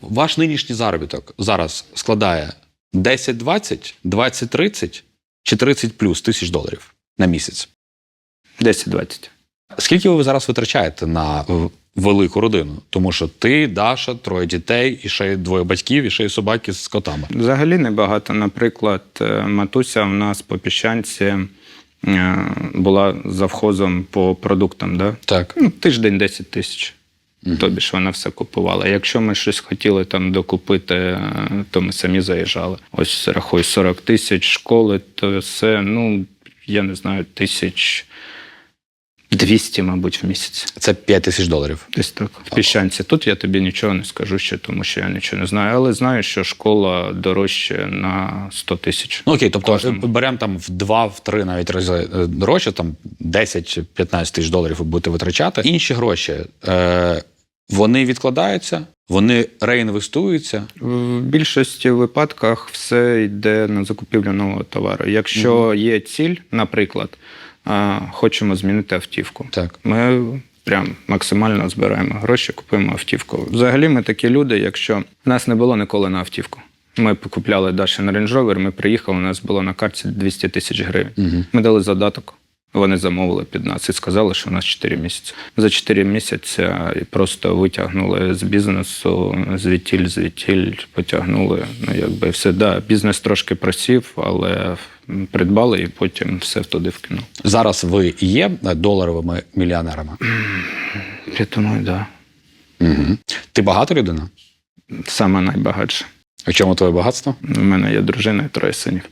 Ваш нинішній заробіток зараз складає 10-20, 20-30 чи 30 плюс тисяч доларів на місяць. 10-20. Скільки ви зараз витрачаєте на велику родину? Тому що ти, Даша, троє дітей, і ще двоє батьків, і ще й собаки з котами. Взагалі небагато. Наприклад, е, матуся в нас по піщанці е, була завхозом по продуктам. Да? Так. Ну, тиждень 10 тисяч. Тобі ж вона все купувала. Якщо ми щось хотіли там докупити, е, то ми самі заїжджали. Ось рахуй 40 тисяч школи, то все, ну я не знаю, тисяч 200, мабуть, в місяць. Це 5 тисяч доларів. Десь так. В піщанці. Тут я тобі нічого не скажу ще, тому що я нічого не знаю. Але знаю, що школа дорожче на 100 тисяч. Ну окей, тобто Кожному. беремо там в два, в три навіть рази е, дорожче, там 10-15 тисяч доларів ви будете витрачати. Інші гроші е, вони відкладаються, вони реінвестуються. В більшості випадках все йде на закупівлю нового товару. Якщо є ціль, наприклад, хочемо змінити автівку. Так. Ми прям максимально збираємо гроші, купуємо автівку. Взагалі, ми такі люди, якщо в нас не було ніколи на автівку. Ми покупляли Дашин Range Rover, ми приїхали, у нас було на карті 200 тисяч гривень. Ми дали задаток. Вони замовили під нас і сказали, що у нас 4 місяці. За 4 місяці просто витягнули з бізнесу, звітіль, звітіль, потягнули. Ну, якби все. Да, бізнес трошки просів, але придбали і потім все туди вкинули. Зараз ви є доларовими мільйонерами. Я думаю, да. Угу. Ти багата людина? Саме найбагатше. В чому твоє багатство? У мене є дружина і троє синів.